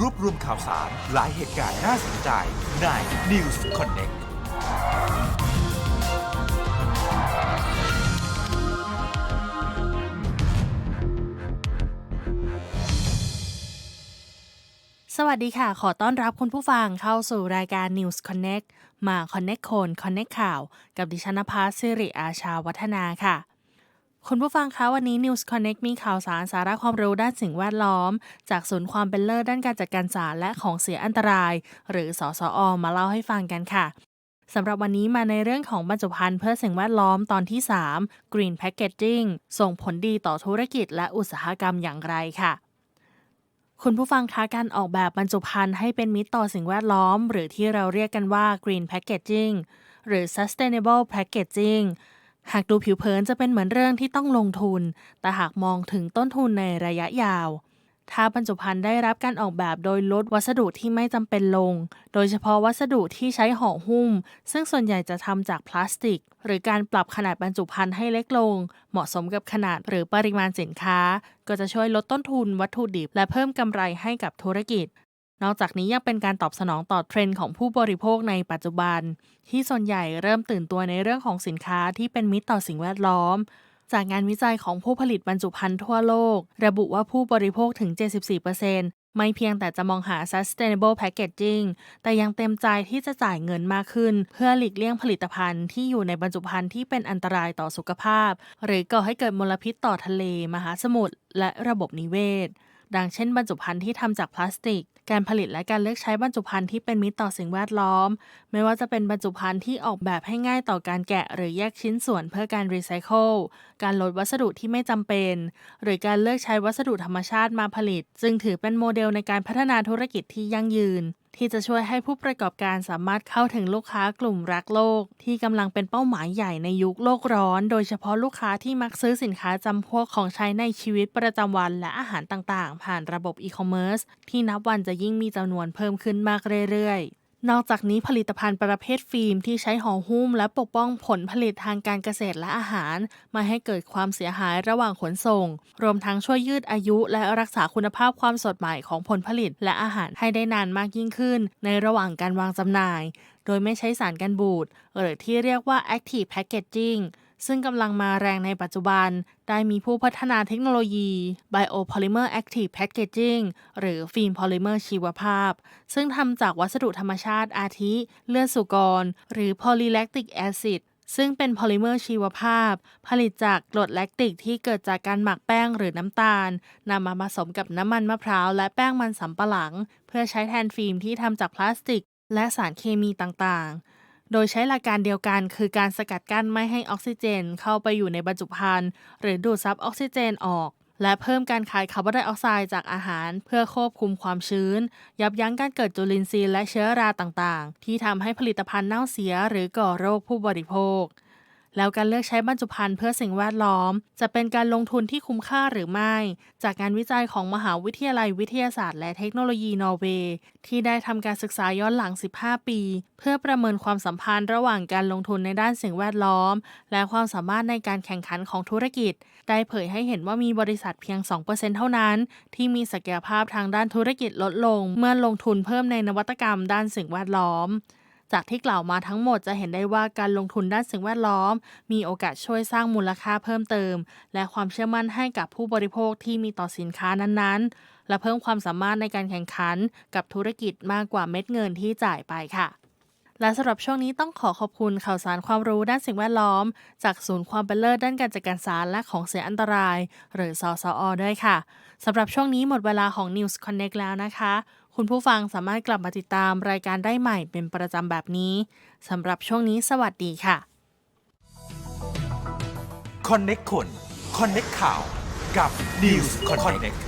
รวบรวมข่าวสาร หลายเหตุการณ์น่าสนใจใน News Connect สวัสดีค่ะ ขอต้อนรับคุณผู้ฟังเข้าสู่รายการ News Connect มา Connect คน Connect ข่าว กับดิฉันนภาสสิริอาชาวัฒนาค่ะ คุณผู้ฟังคะวันนี้ News Connect มีข่าวสารสาระความรู้ด้านสิ่งแวดล้อม จากศูนย์ความเป็นเลิศด้านการจัดการสารและของเสียอันตราย หรือสสอ มาเล่าให้ฟังกันค่ะสำหรับวันนี้มาในเรื่องของบรรจุภัณฑ์เพื่อสิ่งแวดล้อมตอนที่ 3 Green Packaging ส่งผลดีต่อธุรกิจและอุตสาหกรรมอย่างไรค่ะคุณผู้ฟังคะการออกแบบบรรจุภัณฑ์ให้เป็นมิตรต่อสิ่งแวดล้อม หรือที่เราเรียกกันว่า green packaging หรือ sustainable packaging หากดูผิวเผินจะเป็นเหมือนเรื่องที่ต้องลงทุน แต่หากมองถึงต้นทุนในระยะยาว ถ้าบรรจุภัณฑ์ได้รับการออกแบบโดยลดวัสดุที่ไม่จำเป็นลง โดยเฉพาะวัสดุที่ใช้ห่อหุ้ม ซึ่งส่วนใหญ่จะทำจากพลาสติก หรือการปรับขนาดบรรจุภัณฑ์ให้เล็กลง เหมาะสมกับขนาดหรือปริมาณสินค้า ก็จะช่วยลดต้นทุนวัตถุดิบ และเพิ่มกำไรให้กับธุรกิจ นอกจากนี้ยังเป็นการตอบสนองต่อเทรนด์ของผู้บริโภคในปัจจุบัน ที่ส่วนใหญ่เริ่มตื่นตัวในเรื่องของสินค้าที่เป็นมิตรต่อสิ่งแวดล้อม จากงานวิจัยของผู้ผลิตบรรจุภัณฑ์ทั่วโลก ระบุว่าผู้บริโภคถึง 74%ไม่เพียงแต่จะมองหา sustainable packaging แต่ยังเต็มใจที่จะจ่ายเงินมากขึ้น เพื่อหลีกเลี่ยงผลิตภัณฑ์ที่อยู่ในบรรจุภัณฑ์ที่เป็นอันตรายต่อสุขภาพ หรือก่อให้เกิดมลพิษต่อทะเล มหาสมุทรและระบบนิเวศดังเช่นบรรจุภัณฑ์ที่ทำจากพลาสติก การผลิตและการเลือกใช้บรรจุภัณฑ์ที่เป็นมิตรต่อสิ่งแวดล้อม ไม่ว่าจะเป็นบรรจุภัณฑ์ที่ออกแบบให้ง่ายต่อการแกะ หรือแยกชิ้นส่วนเพื่อการรีไซเคิล การลดวัสดุที่ไม่จำเป็น หรือการเลือกใช้วัสดุธรรมชาติมาผลิต จึงถือเป็นโมเดลในการพัฒนาธุรกิจที่ยั่งยืนที่จะช่วยให้ผู้ประกอบการสามารถเข้าถึงลูกค้ากลุ่มรักโลก ที่กำลังเป็นเป้าหมายใหญ่ในยุคโลกร้อน โดยเฉพาะลูกค้าที่มักซื้อสินค้าจำพวกของใช้ในชีวิตประจำวันและอาหารต่างๆ ผ่านระบบอีคอมเมิร์ซที่นับวันจะยิ่งมีจำนวนเพิ่มขึ้นมากเรื่อยๆ นอกจากนี้ผลิตภัณฑ์ประเภทฟิล์มที่ใช้ห่อหุ้มและปกป้องผลผลิตทางการเกษตรและอาหาร มาให้เกิดความเสียหายระหว่างขนส่ง รวมทั้งช่วยยืดอายุและรักษาคุณภาพความสดใหม่ของผลผลิตและอาหารให้ได้นานมากยิ่งขึ้น ในระหว่างการวางจำหน่าย โดยไม่ใช้สารกันบูดหรือที่เรียกว่า active packaging ซึ่งกำลังมาแรงในปัจจุบัน ได้มีผู้พัฒนาเทคโนโลยี Biopolymer Active Packaging หรือฟิล์มโพลิเมอร์ชีวภาพ ซึ่งทำจากวัสดุธรรมชาติอาทิ เลือดสุกร หรือ Polylactic Acid ซึ่งเป็นโพลิเมอร์ชีวภาพ ผลิตจากกรดแลคติกที่เกิดจากการหมักแป้งหรือน้ำตาลนำมาผสมกับน้ำมันมะพร้าวและแป้งมันสำปะหลัง เพื่อใช้แทนฟิล์มที่ทำจากพลาสติก และสารเคมีต่างๆ โดยใช้หลักการเดียวกันคือการสกัดกั้นไม่ให้ออกซิเจน เข้าไปอยู่ในบรรจุภัณฑ์หรือดูดซับออกซิเจนออก และเพิ่มการขายคาร์บอนไดออกไซด์จากอาหาร เพื่อควบคุมความชื้น ยับยั้งการเกิดจุลินทรีย์และเชื้อราต่างๆ ที่ทำให้ผลิตภัณฑ์เน่าเสียหรือก่อโรคผู้บริโภค แล้วการเลือกใช้บรรจุภัณฑ์เพื่อสิ่งแวดล้อม จะเป็นการลงทุนที่คุ้มค่าหรือไม่ จากการวิจัยของมหาวิทยาลัยวิทยาศาสตร์และเทคโนโลยีนอร์เวย์ ที่ได้ทำการศึกษาย้อนหลัง 15 ปี เพื่อประเมินความสัมพันธ์ระหว่างการลงทุนในด้านสิ่งแวดล้อม และความสามารถในการแข่งขันของธุรกิจ ได้เผยให้เห็นว่ามีบริษัทเพียง 2%เท่านั้น ที่มีศักยภาพทางด้านธุรกิจลดลง เมื่อลงทุนเพิ่มในนวัตกรรมด้านสิ่งแวดล้อม จากที่กล่าวมาทั้งหมดจะเห็นได้ว่าการลงทุนด้านสิ่งแวดล้อม มีโอกาสช่วยสร้างมูลค่าเพิ่มเติม และความเชื่อมั่นให้กับผู้บริโภคที่มีต่อสินค้านั้นๆ และเพิ่มความสามารถในการแข่งขันกับธุรกิจมากกว่าเม็ดเงินที่จ่ายไปค่ะและสำหรับช่วงนี้ต้องขอขอบคุณข่าวสารความรู้ด้านสิ่งแวดล้อม จากศูนย์ความเป็นเลิศด้านการจัดการสารและของเสียอันตราย หรือสสอด้วยค่ะ สำหรับช่วงนี้หมดเวลาของ News Connect แล้วนะคะ คุณผู้ฟังสามารถกลับมาติดตามรายการได้ใหม่เป็นประจำแบบนี้สำหรับช่วงนี้สวัสดีค่ะ Connect คน Connect ข่าวกับ News Connect